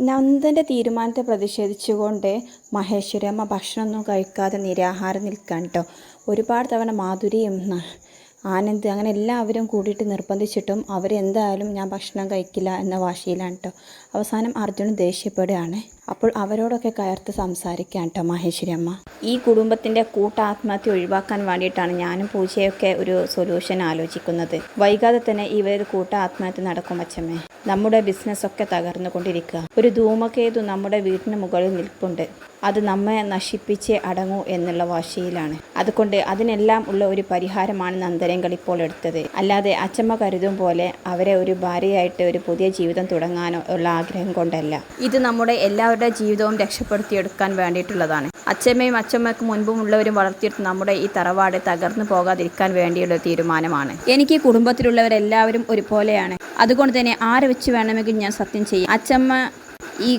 നന്ദന്റെ തീരുമാനത്തെ പ്രതിഷേധിച്ചുകൊണ്ട് മഹേശ്വരമ്മ ഭക്ഷണമൊന്നും കഴിക്കാതെ നിരാഹാരം നിൽക്കാൻ കേട്ടോ ഒരുപാട് തവണ മാധുരിയും ആനന്ദ് അങ്ങനെ എല്ലാവരും കൂടിയിട്ട് നിർബന്ധിച്ചിട്ടും അവരെന്തായാലും ഞാൻ ഭക്ഷണം കഴിക്കില്ല എന്ന വാശിയിലാണ് കേട്ടോ അവസാനം അർജുൻ ദേഷ്യപ്പെടുകയാണ്. അപ്പോൾ അവരോടൊക്കെ കയർത്ത് സംസാരിക്കാൻ കേട്ടോ മഹേശ്വരി അമ്മ. ഈ കുടുംബത്തിന്റെ കൂട്ടാത്മഹത്യ ഒഴിവാക്കാൻ വേണ്ടിയിട്ടാണ് ഞാനും പൂജയൊക്കെ ഒരു സൊല്യൂഷൻ ആലോചിക്കുന്നത്. വൈകാതെ തന്നെ ഇവർ കൂട്ടാത്മഹത്യ നടക്കും അച്ഛമ്മേ. നമ്മുടെ ബിസിനസ്സൊക്കെ തകർന്നുകൊണ്ടിരിക്കുക. ഒരു ധൂമകേതു നമ്മുടെ വീടിന് മുകളിൽ നിൽപ്പുണ്ട്. അത് നമ്മെ നശിപ്പിച്ചേ അടങ്ങൂ എന്നുള്ള വാശിയിലാണ്. അതുകൊണ്ട് അതിനെല്ലാം ഉള്ള ഒരു പരിഹാരമാണ് നന്ദരങ്കൾ ഇപ്പോൾ എടുത്തത്. അല്ലാതെ അച്ചമ്മ കരുതും പോലെ അവരെ ഒരു ഭാര്യയായിട്ട് ഒരു പുതിയ ജീവിതം തുടങ്ങാനോ ഉള്ള ആഗ്രഹം കൊണ്ടല്ല. ഇത് നമ്മുടെ എല്ലാവരുടെ ജീവിതവും രക്ഷപ്പെടുത്തിയെടുക്കാൻ വേണ്ടിയിട്ടുള്ളതാണ്. അച്ഛമ്മയും അച്ഛമ്മയ്ക്ക് മുൻപും ഉള്ളവരും വളർത്തിയെടുത്ത് നമ്മുടെ ഈ തറവാട് തകർന്നു പോകാതിരിക്കാൻ വേണ്ടിയുള്ള തീരുമാനമാണ്. എനിക്ക് കുടുംബത്തിലുള്ളവരെല്ലാവരും ഒരുപോലെയാണ്. അതുകൊണ്ട് തന്നെ ആരെ വെച്ച് വേണമെങ്കിലും ഞാൻ സത്യം ചെയ്യും. അച്ഛമ്മ ഈ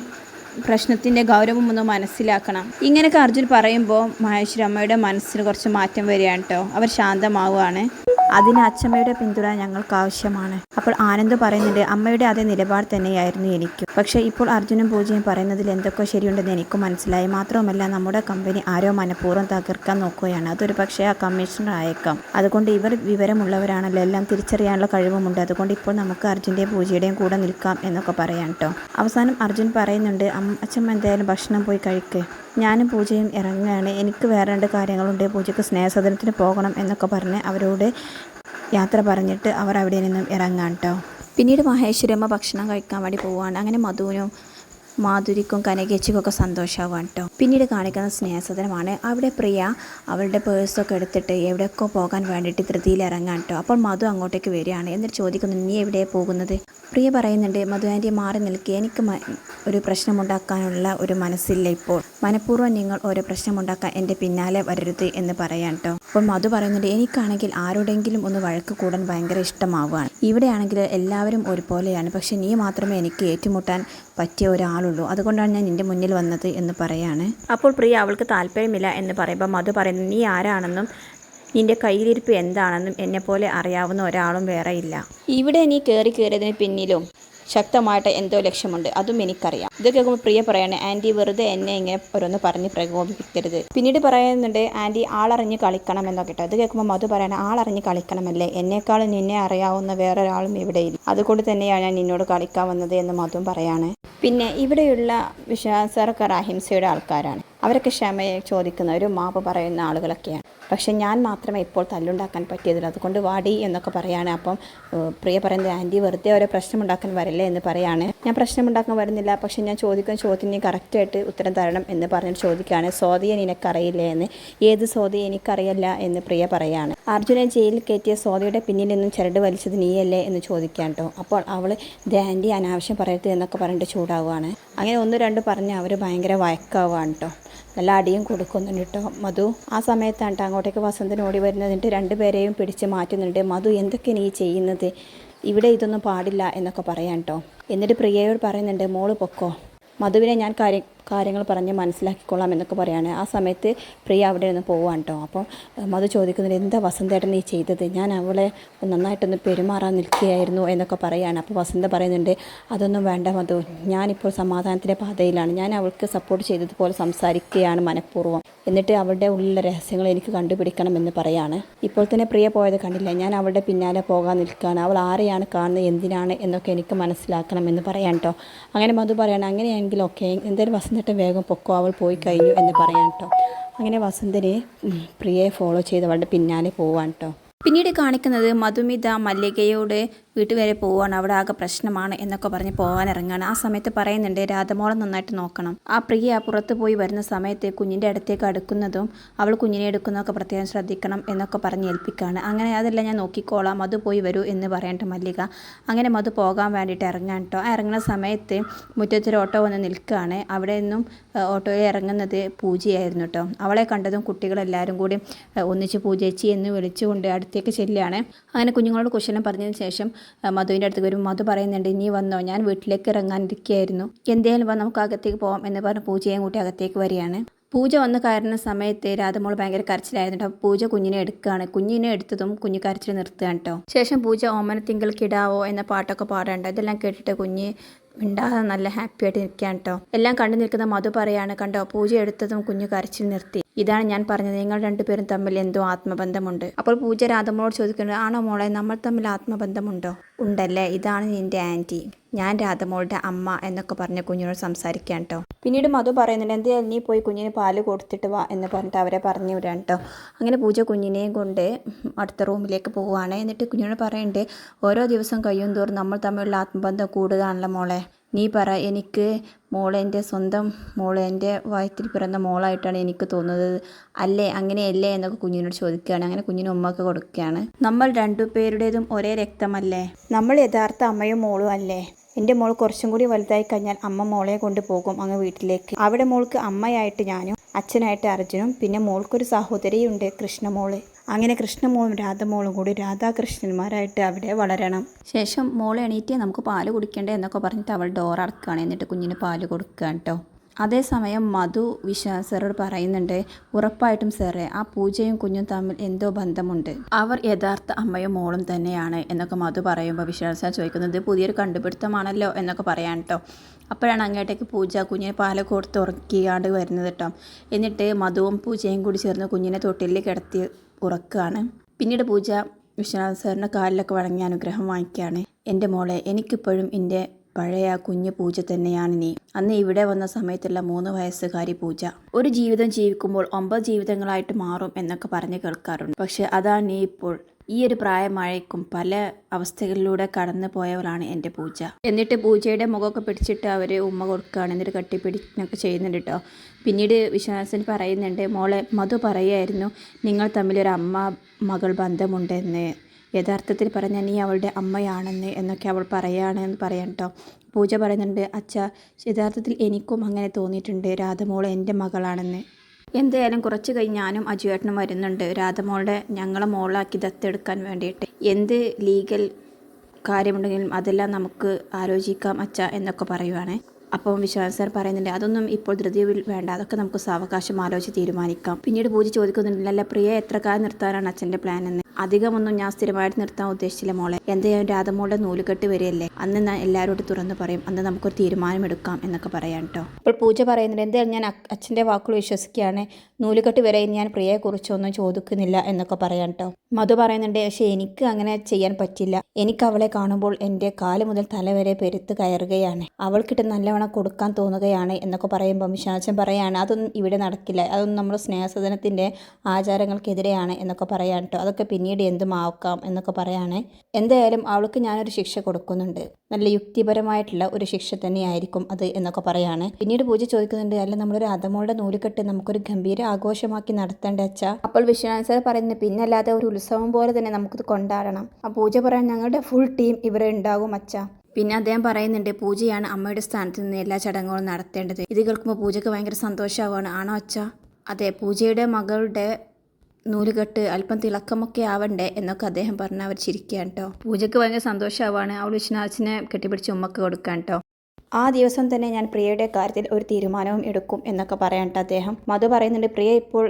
പ്രശ്നത്തിന്റെ ഗൗരവം ഒന്ന് മനസ്സിലാക്കണം. ഇങ്ങനെയൊക്കെ അർജുൻ പറയുമ്പോൾ മഹേശ്വരമ്മയുടെ മനസ്സിന് കുറച്ച് മാറ്റം വരികയാണ് കേട്ടോ. അവർ ശാന്തമാവുകയാണ്. അതിന് അച്ഛമ്മയുടെ പിന്തുണ ഞങ്ങൾക്ക് ആവശ്യമാണ് അപ്പോൾ ആനന്ദ് പറയുന്നുണ്ട് അമ്മയുടെ അതേ നിലപാട് തന്നെയായിരുന്നു എനിക്കും. പക്ഷേ ഇപ്പോൾ അർജുനും പൂജയും പറയുന്നതിൽ എന്തൊക്കെ ശരിയുണ്ടെന്ന് എനിക്കും മനസ്സിലായി. മാത്രവുമല്ല നമ്മുടെ കമ്പനി ആരോ മനഃപൂർവം തകർക്കാൻ നോക്കുകയാണ്. അതൊരു പക്ഷേ ആ കമ്മീഷണർ ആയേക്കാം. അതുകൊണ്ട് ഇവർ വിവരമുള്ളവരാണല്ലോ. എല്ലാം തിരിച്ചറിയാനുള്ള കഴിവുമുണ്ട്. അതുകൊണ്ട് ഇപ്പോൾ നമുക്ക് അർജുന്റെയും പൂജയുടെയും കൂടെ നിൽക്കാം എന്നൊക്കെ പറയാം കേട്ടോ. അവസാനം അർജുൻ പറയുന്നുണ്ട് "അമ്മ- അച്ഛമ്മ എന്തായാലും ഭക്ഷണം പോയി കഴിക്ക്. ഞാനും പൂജയും ഇറങ്ങുകയാണ്. എനിക്ക് വേറെ രണ്ട് കാര്യങ്ങളുണ്ട്. പൂജയ്ക്ക് സ്നേഹസദനത്തിന് പോകണം എന്നൊക്കെ പറഞ്ഞ് അവരോട് യാത്ര പറഞ്ഞിട്ട് അവർ അവിടെ നിന്നും ഇറങ്ങാം കേട്ടോ പിന്നീട് മഹേശ്വരമ്മ ഭക്ഷണം കഴിക്കാൻ വേണ്ടി പോവുകയാണ്. അങ്ങനെ മധുവിനും മാധുരിക്കും കനകേച്ചിക്കൊക്കെ സന്തോഷമാവാൻ കേട്ടോ പിന്നീട് കാണിക്കുന്ന സ്നേഹസദനമാണ് അവിടെ പ്രിയ അവളുടെ പേഴ്സൊക്കെ എടുത്തിട്ട് എവിടെയൊക്കെ പോകാൻ വേണ്ടിയിട്ട് ധൃതിയിൽ ഇറങ്ങാൻ കേട്ടോ അപ്പോൾ മധു അങ്ങോട്ടേക്ക് വരികയാണ്. എന്നിട്ട് ചോദിക്കുന്നു നീ എവിടെയാണ് പോകുന്നത്? പ്രിയ പറയുന്നുണ്ട് മധു ആന്റി മാറി നിൽക്കുക എനിക്ക് ഒരു പ്രശ്നമുണ്ടാക്കാനുള്ള ഒരു മനസ്സില്ല ഇപ്പോൾ. മനഃപൂർവം നിങ്ങൾ ഓരോ പ്രശ്നമുണ്ടാക്കാൻ എന്റെ പിന്നാലെ വരരുത് എന്ന് പറയാൻ കേട്ടോ അപ്പം മധു പറയുന്നുണ്ട് എനിക്കാണെങ്കിൽ ആരോടെങ്കിലും ഒന്ന് വഴക്ക് കൂടാൻ ഭയങ്കര ഇഷ്ടമാവുകയാണ്. ഇവിടെയാണെങ്കിൽ എല്ലാവരും ഒരുപോലെയാണ്. പക്ഷെ നീ മാത്രമേ എനിക്ക് ഏറ്റുമുട്ടാൻ പറ്റിയ ഒരാളുള്ളൂ. അതുകൊണ്ടാണ് ഞാൻ നിന്റെ മുന്നിൽ വന്നത് എന്ന് പറയാണ്. അപ്പോൾ പ്രിയ അവൾക്ക് താല്പര്യമില്ല എന്ന് പറയുമ്പോൾ മധു പറയുന്നത് നീ ആരാണെന്നും നിന്റെ കയ്യിലിരിപ്പ് എന്താണെന്നും എന്നെപ്പോലെ അറിയാവുന്ന ഒരാളും വേറെയില്ല ഇവിടെ നീ കയറി കയറിയതിന് പിന്നിലും ശക്തമായിട്ട് എന്തോ ലക്ഷ്യമുണ്ട്. അതും എനിക്കറിയാം. ഇത് കേൾക്കുമ്പോൾ പ്രിയ പറയാണ് ആന്റി വെറുതെ എന്നെ ഇങ്ങനെ ഓരോന്ന് പറഞ്ഞ് പ്രകോപിപ്പിക്കരുത്. പിന്നീട് പറയുന്നുണ്ട് ആന്റി ആളറിഞ്ഞ് കളിക്കണം എന്നൊക്കെ കേട്ടോ. ഇത് കേൾക്കുമ്പോൾ മധു പറയാണ് ആളറിഞ്ഞ് കളിക്കണമല്ലേ? എന്നെക്കാളും നിന്നെ അറിയാവുന്ന വേറൊരാളും ഇവിടെയില്ല. അതുകൊണ്ട് തന്നെയാണ് ഞാൻ നിന്നോട് കളിക്കാൻ വന്നത് എന്ന് മധുവും പറയാണ്. പിന്നെ ഇവിടെയുള്ള വിശ്വാസക്കാർ അഹിംസയുടെ ആൾക്കാരാണ്. അവരൊക്കെ ക്ഷമയെ ചോദിക്കുന്നവരും മാപ്പ് പറയുന്ന ആളുകളൊക്കെയാണ്. പക്ഷേ ഞാൻ മാത്രമേ ഇപ്പോൾ തല്ലുണ്ടാക്കാൻ പറ്റിയതില്ല അതുകൊണ്ട് വാടി എന്നൊക്കെ പറയാണ്. അപ്പം പ്രിയ പറയുന്നത് ആന്റി വെറുതെ ഓരോ പ്രശ്നമുണ്ടാക്കാൻ വരില്ലേ? എന്ന് പറയാണ്. ഞാൻ പ്രശ്നമുണ്ടാക്കാൻ വരുന്നില്ല. പക്ഷേ ഞാൻ ചോദിക്കുന്ന ചോദ്യത്തിന് കറക്റ്റായിട്ട് ഉത്തരം തരണം എന്ന് പറഞ്ഞിട്ട് ചോദിക്കുകയാണ്. സ്വാതിയെ നിനക്കറിയില്ലേ? എന്ന്. ഏത് സ്വാതി എനിക്കറിയില്ല? എന്ന് പ്രിയ പറയാണ്. അർജുനെ ജയിലിൽ കയറ്റിയ സ്വാതിയുടെ പിന്നിൽ നിന്നും ചരട് വലിച്ചത് നീയല്ലേ? എന്ന് ചോദിക്കാൻ കേട്ടോ. അപ്പോൾ അവൾ ഇത് ആന്റി അനാവശ്യം പറയരുത് എന്നൊക്കെ പറഞ്ഞിട്ട് ചൂടാവുകയാണ്. അങ്ങനെ ഒന്ന് രണ്ട് പറഞ്ഞ് അവർ ഭയങ്കര വഴക്കാവുകയാണ് കേട്ടോ. നല്ല അടിയും കൊടുക്കുന്നുണ്ട് കേട്ടോ. മധു ആ സമയത്താണ് കേട്ടോ അങ്ങോട്ടേക്ക് വസന്തൻ ഓടി വരുന്നത് എന്നിട്ട് രണ്ടുപേരെയും പിടിച്ച് മാറ്റുന്നുണ്ട്. മധു എന്തൊക്കെ നീ ചെയ്യുന്നത്? ഇവിടെ ഇതൊന്നും പാടില്ല എന്നൊക്കെ പറയാൻ കേട്ടോ എന്നിട്ട് പ്രിയയോട് പറയുന്നുണ്ട് മോൾ പൊക്കോ. മധുവിനെ ഞാൻ കാര്യം കാര്യങ്ങൾ പറഞ്ഞ് മനസ്സിലാക്കിക്കൊള്ളാം എന്നൊക്കെ പറയാണ്. ആ സമയത്ത് പ്രിയ അവിടെ നിന്ന് പോവാൻ കേട്ടോ അപ്പം മധു ചോദിക്കുന്നുണ്ട് എന്താ വസന്തേട്ടൻ നീ ചെയ്തത്? ഞാൻ അവളെ നന്നായിട്ടൊന്ന് പെരുമാറാൻ നിൽക്കുകയായിരുന്നു എന്നൊക്കെ പറയാണ്. അപ്പോൾ വസന്ത പറയുന്നുണ്ട് അതൊന്നും വേണ്ട മധു. ഞാനിപ്പോൾ സമാധാനത്തിന്റെ പാതയിലാണ്. ഞാൻ അവൾക്ക് സപ്പോർട്ട് ചെയ്തതുപോലെ സംസാരിക്കുകയാണ് മനഃപൂർവം. എന്നിട്ട് അവളുടെ ഉള്ളിലെ രഹസ്യങ്ങൾ എനിക്ക് കണ്ടുപിടിക്കണം എന്ന് പറയാണ്. ഇപ്പോൾ തന്നെ പ്രിയ പോയത് കണ്ടില്ല. ഞാൻ അവളുടെ പിന്നാലെ പോകാൻ നിൽക്കുകയാണ്. അവൾ ആരെയാണ് കാണുന്നത്? എന്തിനാണ്? എന്നൊക്കെ എനിക്ക് മനസ്സിലാക്കണം എന്ന് പറയാൻ കേട്ടോ അങ്ങനെ മധു പറയാണ് അങ്ങനെയാണെങ്കിൽ ഓക്കെ എന്തായാലും വസന്തേട്ടൻ വേഗം പൊക്കോ അവൾ പോയി കഴിഞ്ഞു എന്ന് പറയാം കേട്ടോ അങ്ങനെ വസന്തനെ പ്രിയയെ ഫോളോ ചെയ്ത് അവളുടെ പിന്നാലെ പോവാൻ കേട്ടോ പിന്നീട് കാണിക്കുന്നത് മധുമിത മല്ലികയോട് വീട്ടിൽ വരെ പോവാണ്. അവിടെ ആകെ പ്രശ്നമാണ് എന്നൊക്കെ പറഞ്ഞ് പോകാൻ ഇറങ്ങുകയാണ് ആ സമയത്ത് പറയുന്നുണ്ട് രാധമോളം നന്നായിട്ട് നോക്കണം. ആ പ്രിയ പുറത്ത് പോയി വരുന്ന സമയത്ത് കുഞ്ഞിന്റെ അടുത്തേക്ക് അടുക്കുന്നതും അവൾ കുഞ്ഞിനെ എടുക്കുന്നതൊക്കെ പ്രത്യേകം ശ്രദ്ധിക്കണം എന്നൊക്കെ പറഞ്ഞ് ഏൽപ്പിക്കുകയാണ് അങ്ങനെ അതെല്ലാം ഞാൻ നോക്കിക്കോളാം. മധു പോയി വരൂ എന്ന് പറയേണ്ട മല്ലിക. അങ്ങനെ മധു പോകാൻ വേണ്ടിയിട്ട് ഇറങ്ങാൻ കേട്ടോ ആ ഇറങ്ങുന്ന സമയത്ത് മുറ്റത്തൊരു ഓട്ടോ വന്ന് നിൽക്കുകയാണ്. അവിടെ നിന്നും ഓട്ടോയിൽ ഇറങ്ങുന്നത് പൂജയായിരുന്നു കേട്ടോ അവളെ കണ്ടതും കുട്ടികളെല്ലാവരും കൂടി ഒന്നിച്ച് പൂജേച്ചി എന്ന് വിളിച്ചുകൊണ്ട് അടുത്തേക്ക് ചെല്ലുകയാണ്. അങ്ങനെ കുഞ്ഞുങ്ങളോട് കുശലം പറഞ്ഞതിന് ശേഷം മധുവിന്റെ അടുത്ത് വരും മധു പറയുന്നുണ്ട് നീ വന്നോ? ഞാൻ വീട്ടിലേക്ക് ഇറങ്ങാനിരിക്കുകയായിരുന്നു എന്തേലും വാ നമുക്ക് അകത്തേക്ക് പോകാം എന്ന് പറഞ്ഞ് പൂജയും കൂട്ടി അകത്തേക്ക് വരികയാണ്. പൂജ വന്ന് കയറുന്ന സമയത്ത് രാധമോൾ ഭയങ്കര കരച്ചിലായിരുന്നു കേട്ടോ. പൂജ കുഞ്ഞിനെ എടുക്കുകയാണ്. കുഞ്ഞിനെ എടുത്തതും കുഞ്ഞ് കരച്ചിൽ നിർത്തുകയാണ് കേട്ടോ. ശേഷം പൂജ ഓമനത്തിങ്കൾ കിടാവോ എന്ന പാട്ടൊക്കെ പാടാണ്ട് ഇതെല്ലാം കേട്ടിട്ട് കുഞ്ഞ് മിണ്ടാതെ നല്ല ഹാപ്പി ആയിട്ട് നിൽക്കുകയാണ് കേട്ടോ. എല്ലാം കണ്ടു നിൽക്കുന്ന മധു പറയാണ് കണ്ടോ? പൂജ എടുത്തതും കുഞ്ഞ് കരച്ചിൽ നിർത്തി. ഇതാണ് ഞാൻ പറഞ്ഞത്. നിങ്ങൾ രണ്ടുപേരും തമ്മിൽ എന്തോ ആത്മബന്ധമുണ്ട്. അപ്പോൾ പൂജ രാധമ്മോട് ചോദിക്കുന്നത് ആണോ മോളെ നമ്മൾ തമ്മിൽ ആത്മബന്ധമുണ്ടോ? ഉണ്ടല്ലേ ഇതാണ് നിന്റെ ആന്റി. ഞാൻ രാധമോളുടെ അമ്മ എന്നൊക്കെ പറഞ്ഞ് കുഞ്ഞിനോട് സംസാരിക്കാൻ കേട്ടോ. പിന്നീട് മധു പറയുന്നുണ്ട് എന്തായാലും നീ പോയി കുഞ്ഞിന് പാൽ കൊടുത്തിട്ട് വാ എന്ന് പറഞ്ഞിട്ട് അവരെ പറഞ്ഞു വിടാൻ കേട്ടോ. അങ്ങനെ പൂജ കുഞ്ഞിനെയും കൊണ്ട് അടുത്ത റൂമിലേക്ക് പോവുകയാണ്. എന്നിട്ട് കുഞ്ഞിനോട് പറയുന്നുണ്ട് ഓരോ ദിവസം കഴിയും തോറും നമ്മൾ തമ്മിലുള്ള ആത്മബന്ധം കൂടുകയാണല്ലോ മോളെ. നീ പറ എനിക്ക് മോളെന്റെ സ്വന്തം മോളെ എന്റെ വയറ്റിൽ പിറന്ന മോളായിട്ടാണ് എനിക്ക് തോന്നുന്നത്. അല്ലേ? അങ്ങനെയല്ലേ എന്നൊക്കെ കുഞ്ഞിനോട് ചോദിക്കുകയാണ്. അങ്ങനെ കുഞ്ഞിന് ഉമ്മക്ക് കൊടുക്കുകയാണ്. നമ്മൾ രണ്ടുപേരുടേതും ഒരേ രക്തമല്ലേ? നമ്മൾ യഥാർത്ഥ അമ്മയും മോളും അല്ലേ? എന്റെ മോൾ കുറച്ചും കൂടി വലുതായി കഴിഞ്ഞാൽ അമ്മ മോളെ കൊണ്ടുപോകും അങ്ങ് വീട്ടിലേക്ക്. അവിടെ മോൾക്ക് അമ്മയായിട്ട് ഞാനും അച്ഛനായിട്ട് അർജുനും പിന്നെ മോൾക്കൊരു സഹോദരിയുണ്ട് കൃഷ്ണമോൾ അങ്ങനെ കൃഷ്ണമോളും രാധമോളും കൂടി രാധാകൃഷ്ണന്മാരായിട്ട് അവിടെ വളരണം. ശേഷം മോൾ എണീറ്റ് നമുക്ക് പാൽ കുടിക്കണ്ടേ എന്നൊക്കെ പറഞ്ഞിട്ട് അവൾ ഡോർ അടക്കുകയാണ് എന്നിട്ട് കുഞ്ഞിന് പാൽ കൊടുക്കുക കേട്ടോ. അതേസമയം മധു വിശ്വാസ് സാറോട് പറയുന്നുണ്ട് ഉറപ്പായിട്ടും സാറേ ആ പൂജയും കുഞ്ഞും തമ്മിൽ എന്തോ ബന്ധമുണ്ട്. അവർ യഥാർത്ഥ അമ്മയും മോളും തന്നെയാണ് എന്നൊക്കെ മധു പറയുമ്പോൾ വിശ്വാസ സാർ ചോദിക്കുന്നത് പുതിയൊരു കണ്ടുപിടുത്തമാണല്ലോ എന്നൊക്കെ പറയാൻ കേട്ടോ. അപ്പോഴാണ് അങ്ങോട്ടേക്ക് പൂജ കുഞ്ഞിനെ പാല കൊടുത്ത് ഉറക്കിയാണ്ട് വരുന്നത് കേട്ടോ. എന്നിട്ട് മധുവും പൂജയും കൂടി ചേർന്ന് കുഞ്ഞിനെ തൊട്ടിലിൽ കിടത്തി ഉറക്കുകയാണ് പിന്നീട് പൂജ വിശ്വനാഥ സാറിന്റെ കാലിലൊക്കെ വഴങ്ങി അനുഗ്രഹം വാങ്ങിക്കുകയാണ്. എന്റെ മോളെ എനിക്കിപ്പോഴും എന്റെ പഴയ ആ കുഞ്ഞു പൂജ തന്നെയാണ് നീ. അന്ന് ഇവിടെ വന്ന സമയത്തുള്ള മൂന്ന് വയസ്സുകാരി പൂജ. ഒരു ജീവിതം ജീവിക്കുമ്പോൾ ഒമ്പത് ജീവിതങ്ങളായിട്ട് മാറും എന്നൊക്കെ പറഞ്ഞ് കേൾക്കാറുണ്ട്. പക്ഷെ അതാണ് നീ ഇപ്പോൾ ഈ ഒരു പ്രായമായേക്കും പല അവസ്ഥകളിലൂടെ കടന്നു പോയവളാണ് എന്റെ പൂജ. എന്നിട്ട് പൂജയുടെ മുഖമൊക്കെ പിടിച്ചിട്ട് അവർ ഉമ്മ കൊടുക്കുകയാണ് എന്നിട്ട് കട്ടിപ്പിടിക്കുന്നൊക്കെ ചെയ്യുന്നുണ്ട് കേട്ടോ പിന്നീട് വിശ്വനാഥൻ പറയുന്നുണ്ട് മോളെ മധു പറയുമായിരുന്നു നിങ്ങൾ തമ്മിലൊരു അമ്മ മകൾ ബന്ധമുണ്ടെന്ന്. യഥാർത്ഥത്തിൽ പറഞ്ഞാൽ നീ അവളുടെ അമ്മയാണെന്ന് എന്നൊക്കെ അവൾ പറയുകയാണെന്ന് പറയാം കേട്ടോ പൂജ പറയുന്നുണ്ട് അച്ഛ യഥാർത്ഥത്തിൽ എനിക്കും അങ്ങനെ തോന്നിയിട്ടുണ്ട്. രാധമോൾ എന്റെ മകളാണെന്ന്. എന്തായാലും കുറച്ച് കഴിഞ്ഞ് ഞാനും അജുവേട്ടനും വരുന്നുണ്ട്. രാധമോളുടെ ഞങ്ങളെ മോളാക്കി ദത്തെടുക്കാൻ വേണ്ടിയിട്ട്. എന്ത് ലീഗൽ കാര്യമുണ്ടെങ്കിലും അതെല്ലാം നമുക്ക് ആലോചിക്കാം അച്ഛ എന്നൊക്കെ പറയുവാണ്. അപ്പം വിശ്വാസ് സാർ പറയുന്നുണ്ട് അതൊന്നും ഇപ്പോൾ ധൃതിയിൽ വേണ്ട. അതൊക്കെ നമുക്ക് സാവകാശം ആലോചിച്ച് തീരുമാനിക്കാം. പിന്നീട് പൂജ ചോദിക്കുന്നുണ്ടല്ല പ്രിയ എത്ര കാലം നിർത്താനാണ് അച്ഛന്റെ പ്ലാൻ എന്ന്? അധികമൊന്നും ഞാൻ സ്ഥിരമായിട്ട് നിർത്താൻ ഉദ്ദേശിച്ചില്ല മോളെ. എന്തായാലും രാധമോളുടെ നൂലുകെട്ട് വരെയല്ലേ? അന്ന് ഞാൻ എല്ലാവരോടും തുറന്നു പറയും അന്ന് നമുക്കൊരു തീരുമാനമെടുക്കാം എന്നൊക്കെ പറയാം കേട്ടോ അപ്പോൾ പൂജ പറയുന്നുണ്ട് എന്തായാലും ഞാൻ അച്ഛന്റെ വാക്കുകൾ വിശ്വസിക്കുകയാണ്. നൂലുകെട്ട് വരെ ഞാൻ പ്രിയയെക്കുറിച്ചൊന്നും ചോദിക്കുന്നില്ല എന്നൊക്കെ പറയാം കേട്ടോ മധു പറയുന്നുണ്ട് പക്ഷേ എനിക്ക് അങ്ങനെ ചെയ്യാൻ പറ്റില്ല. എനിക്ക് അവളെ കാണുമ്പോൾ എന്റെ കാൽ മുതൽ തല വരെ പെരുത്ത് കയറുകയാണ്. അവൾക്കിട്ട് നല്ലവണ്ണം കൊടുക്കാൻ തോന്നുകയാണ് എന്നൊക്കെ പറയുമ്പോൾ വിശ്വാസൻ പറയാണ് അതൊന്നും ഇവിടെ നടക്കില്ല. അതൊന്നും നമ്മുടെ സ്നേഹസദനത്തിന്റെ ആചാരങ്ങൾക്കെതിരെയാണ് എന്നൊക്കെ പറയാം കേട്ടോ അതൊക്കെ പിന്നീട് എന്തും ആക്കാം എന്നൊക്കെ പറയാണ്. എന്തായാലും അവൾക്ക് ഞാനൊരു ശിക്ഷ കൊടുക്കുന്നുണ്ട്. നല്ല യുക്തിപരമായിട്ടുള്ള ഒരു ശിക്ഷ തന്നെയായിരിക്കും അത് എന്നൊക്കെ പറയാണ്. പിന്നീട് പൂജ ചോദിക്കുന്നുണ്ട് അല്ല നമ്മളൊരു അതമോളുടെ നൂലുകെട്ട് നമുക്കൊരു ഗംഭീര ആഘോഷമാക്കി നടത്തേണ്ട അച്ഛ? അപ്പോൾ വിശ്വനാഥ് സാർ പറയുന്നത് പിന്നല്ലാതെ ഒരു ഉത്സവം പോലെ തന്നെ നമുക്കിത് കൊണ്ടാടണം. ആ പൂജ പറയാൻ ഞങ്ങളുടെ ഫുൾ ടീം ഇവിടെ ഉണ്ടാകും അച്ഛ. പിന്നെ അദ്ദേഹം പറയുന്നുണ്ട് പൂജയാണ് അമ്മയുടെ സ്ഥാനത്ത് നിന്ന് എല്ലാ ചടങ്ങുകളും നടത്തേണ്ടത്. ഇത് കേൾക്കുമ്പോൾ പൂജയ്ക്ക് ഭയങ്കര സന്തോഷമാവാണ് ആണോ അച്ഛ? അതെ പൂജയുടെ മകളുടെ നൂലുകെട്ട് അല്പം തിളക്കമൊക്കെ ആവണ്ടേ എന്നൊക്കെ അദ്ദേഹം പറഞ്ഞ് അവർ ചിരിക്കുകയാണ് കേട്ടോ. പൂജയ്ക്ക് ഭയങ്കര സന്തോഷമാവാണ് അവൾ വിശ്വനാഥിനെ കെട്ടിപ്പിടിച്ച് ഉമ്മക്ക് കൊടുക്കാൻ കേട്ടോ. ആ ദിവസം തന്നെ ഞാൻ പ്രിയയുടെ കാര്യത്തിൽ ഒരു തീരുമാനവും എടുക്കും എന്നൊക്കെ പറയാൻ അദ്ദേഹം. മധു പറയുന്നുണ്ട് പ്രിയ ഇപ്പോൾ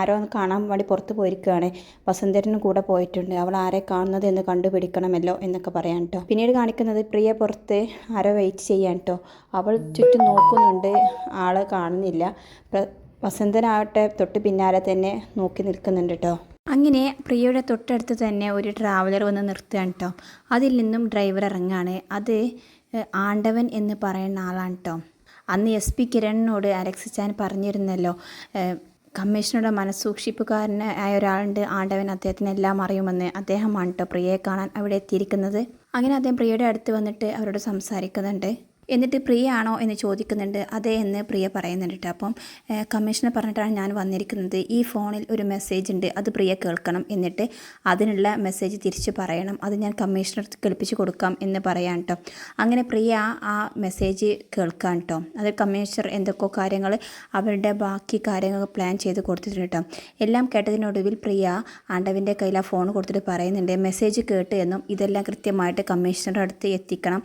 ആരോ കാണാൻ വേണ്ടി പുറത്തു പോയിരിക്കുകയാണ്. വസന്തരനും കൂടെ പോയിട്ടുണ്ട്. അവൾ ആരെ കാണുന്നത് എന്ന് കണ്ടുപിടിക്കണമല്ലോ എന്നൊക്കെ പറയാൻ കേട്ടോ. പിന്നീട് കാണിക്കുന്നത് പ്രിയ പുറത്ത് ആരോ വെയിറ്റ് ചെയ്യാൻ കേട്ടോ. അവൾ ചുറ്റും നോക്കുന്നുണ്ട്. ആളെ കാണുന്നില്ല. വസന്തനാവട്ടെ തൊട്ട് പിന്നാലെ തന്നെ നോക്കി നിൽക്കുന്നുണ്ട് കേട്ടോ അങ്ങനെ പ്രിയയുടെ തൊട്ടടുത്ത് തന്നെ ഒരു ട്രാവലർ വന്ന് നിർത്തുകയാണ് കേട്ടോ അതിൽ നിന്നും ഡ്രൈവർ ഇറങ്ങാണ് അത് ആണ്ടവൻ എന്ന് പറയുന്ന ആളാണ് കേട്ടോ അന്ന് എസ് പി കിരണിനോട് അലക്സ് ചാൻ പറഞ്ഞിരുന്നല്ലോ കമ്മീഷണറുടെ മനസ്സൂക്ഷിപ്പുകാരന് ആയ ഒരാളുണ്ട് ആണ്ടവൻ. അദ്ദേഹത്തിന് എല്ലാം അറിയുമെന്ന് അദ്ദേഹമാണ് കേട്ടോ പ്രിയയെ കാണാൻ അവിടെ എത്തിയിരിക്കുന്നത്. അങ്ങനെ അദ്ദേഹം പ്രിയയുടെ അടുത്ത് വന്നിട്ട് അവരോട് സംസാരിക്കുന്നുണ്ട്. എന്നിട്ട് പ്രിയ ആണോ എന്ന് ചോദിക്കുന്നുണ്ട്. അതെ എന്ന് പ്രിയ പറയുന്നുണ്ട് അപ്പം കമ്മീഷണർ പറഞ്ഞിട്ടാണ് ഞാൻ വന്നിരിക്കുന്നത്. ഈ ഫോണിൽ ഒരു മെസ്സേജ് ഉണ്ട്. അത് പ്രിയ കേൾക്കണം എന്നിട്ട് അതിനുള്ള മെസ്സേജ് തിരിച്ച് പറയണം. അത് ഞാൻ കമ്മീഷണർ കേൾപ്പിച്ച് കൊടുക്കാം എന്ന് പറയാം കേട്ടോ അങ്ങനെ പ്രിയ ആ മെസ്സേജ് കേൾക്കാൻ കേട്ടോ അത് കമ്മീഷണർ എന്തൊക്കെ കാര്യങ്ങൾ അവരുടെ ബാക്കി കാര്യങ്ങൾ പ്ലാൻ ചെയ്ത് കൊടുത്തിട്ടുണ്ട് കേട്ടോ എല്ലാം കേട്ടതിനൊടുവിൽ പ്രിയ ആണ്ടവിന്റെ കയ്യിൽ ആ ഫോൺ കൊടുത്തിട്ട് പറയുന്നുണ്ട്. മെസ്സേജ് കേട്ട് എന്നും ഇതെല്ലാം കൃത്യമായിട്ട് കമ്മീഷണറുടെ അടുത്ത് എത്തിക്കണം.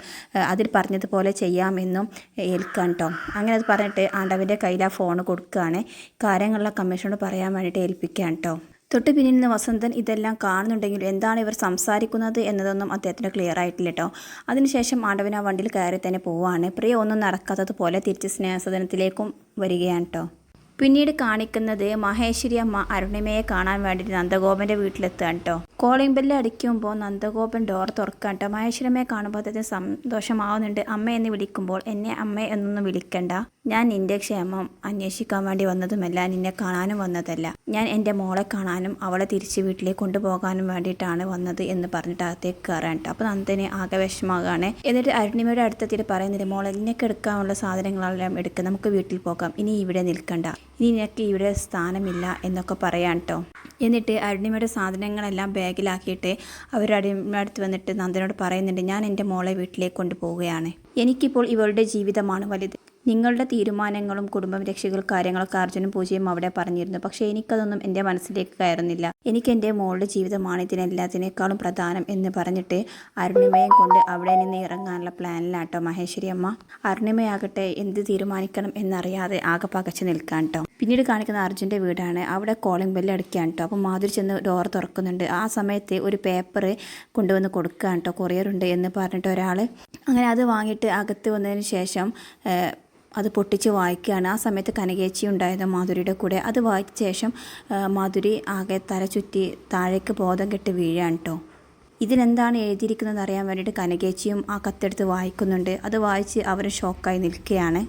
അതിൽ പറഞ്ഞതുപോലെ ചെയ്യാമെന്നും ഏൽക്കാൻ കേട്ടോ അങ്ങനെ അത് പറഞ്ഞിട്ട് ആണ്ടവന്റെ കയ്യിൽ ആ ഫോൺ കൊടുക്കുകയാണ് കാര്യങ്ങളുള്ള കമ്മീഷനോട് പറയാൻ വേണ്ടിയിട്ട് ഏൽപ്പിക്കാൻ കേട്ടോ തൊട്ട് പിന്നിൽ നിന്ന് വസന്തൻ ഇതെല്ലാം കാണുന്നുണ്ടെങ്കിലും എന്താണ് ഇവർ സംസാരിക്കുന്നത് എന്നതൊന്നും അദ്ദേഹത്തിന് ക്ലിയർ ആയിട്ടില്ല കേട്ടോ അതിനുശേഷം ആണ്ടവൻ ആ വണ്ടിയിൽ കയറി തന്നെ പോവുകയാണ് പ്രിയ ഒന്നും നടക്കാത്തതുപോലെ തിരിച്ച് സ്നേഹസദനത്തിലേക്കും വരികയാണ് കേട്ടോ പിന്നീട് കാണിക്കുന്നത് മഹേശ്വരി അമ്മ അരുണിമയെ കാണാൻ വേണ്ടിയിട്ട് നന്ദഗോപന്റെ വീട്ടിലെത്തുകയാണ് കേട്ടോ കോളിംഗ് ബെല്ല് അടിക്കുമ്പോൾ നന്ദഗോപൻ ഡോർ തുറക്കാൻ കേട്ടോ. മഹേശ്വരമ്മയെ കാണുമ്പോൾ അദ്ദേഹത്തിന് സന്തോഷമാവുന്നുണ്ട്. അമ്മ എന്ന് വിളിക്കുമ്പോൾ എന്നെ അമ്മ എന്നൊന്നും വിളിക്കണ്ട. ഞാൻ നിന്റെ ക്ഷേമം അന്വേഷിക്കാൻ വേണ്ടി വന്നതുമല്ല. നിന്നെ കാണാനും വന്നതല്ല. ഞാൻ എന്റെ മോളെ കാണാനും അവളെ തിരിച്ച് വീട്ടിലേക്ക് കൊണ്ടുപോകാനും വേണ്ടിയിട്ടാണ് വന്നത് എന്ന് പറഞ്ഞിട്ട് അകത്തേക്ക് കയറാൻ കേട്ടോ. അപ്പോൾ നന്ദന് ആകെ വിഷമമാകാണ് എന്നിട്ട് അരുണിമയുടെ അടുത്തെത്തിയിട്ട് പറയുന്നില്ല മോളെ നിനക്ക് എടുക്കാനുള്ള സാധനങ്ങളെല്ലാം എടുക്കുക നമുക്ക് വീട്ടിൽ പോകാം. ഇനി ഇവിടെ നിൽക്കണ്ട. നിനക്ക് ഇവിടെ സ്ഥാനമില്ല എന്നൊക്കെ പറയാൻ കേട്ടോ എന്നിട്ട് അരുണിമയുടെ സാധനങ്ങളെല്ലാം ബാഗിലാക്കിയിട്ട് അവർ അരുണിമയുടെ അടുത്ത് വന്നിട്ട് നന്ദനോട് പറയുന്നുണ്ട് ഞാൻ എന്റെ മോളെ വീട്ടിലേക്ക് കൊണ്ടുപോവുകയാണ്. എനിക്കിപ്പോൾ ഇവളുടെ ജീവിതമാണ് വലുത്. നിങ്ങളുടെ തീരുമാനങ്ങളും കുടുംബം രക്ഷകൾ കാര്യങ്ങളൊക്കെ അർജുനും പൂജയും അവിടെ പറഞ്ഞിരുന്നു. പക്ഷേ എനിക്കതൊന്നും എന്റെ മനസ്സിലേക്ക് കയറുന്നില്ല. എനിക്ക് എന്റെ മോളുടെ ജീവിതമാണ് ഇതിനെല്ലാത്തിനേക്കാളും പ്രധാനം എന്ന് പറഞ്ഞിട്ട് അരുണിമയും കൊണ്ട് അവിടെ നിന്ന് ഇറങ്ങാനുള്ള പ്ലാനിലാട്ടോ മഹേശ്വരി അമ്മ. അരുണിമയാകട്ടെ എന്ത് തീരുമാനിക്കണം എന്നറിയാതെ ആകെ പകച്ചു നിൽക്കാൻ കേട്ടോ പിന്നീട് കാണിക്കുന്ന അർജുന്റെ വീടാണ് അവിടെ കോളിംഗ് ബെല്ല് അടിക്കാൻ കേട്ടോ അപ്പോൾ മാധുരി ചെന്ന് ഡോർ തുറക്കുന്നുണ്ട്. ആ സമയത്ത് ഒരു പേപ്പർ കൊണ്ടുവന്ന് കൊടുക്കുകയാണ് കേട്ടോ കൊറിയറുണ്ട് എന്ന് പറഞ്ഞിട്ട് ഒരാൾ. അങ്ങനെ അത് വാങ്ങിയിട്ട് അകത്ത് വന്നതിന് ശേഷം അത് പൊട്ടിച്ച് വായിക്കുകയാണ്. ആ സമയത്ത് കനകേച്ചി ഉണ്ടായത് മാധുരിയുടെ കൂടെ. അത് വായിച്ച ശേഷം മാധുരി ആകെ തല ചുറ്റി താഴേക്ക് ബോധം കെട്ട് വീഴാണ് കേട്ടോ ഇതിലെന്താണ് എഴുതിയിരിക്കുന്നത് അറിയാൻ വേണ്ടിയിട്ട് കനകേച്ചിയും ആ കത്തെടുത്ത് വായിക്കുന്നുണ്ട്. അത് വായിച്ച് അവർ ഷോക്കായി നിൽക്കുകയാണ്.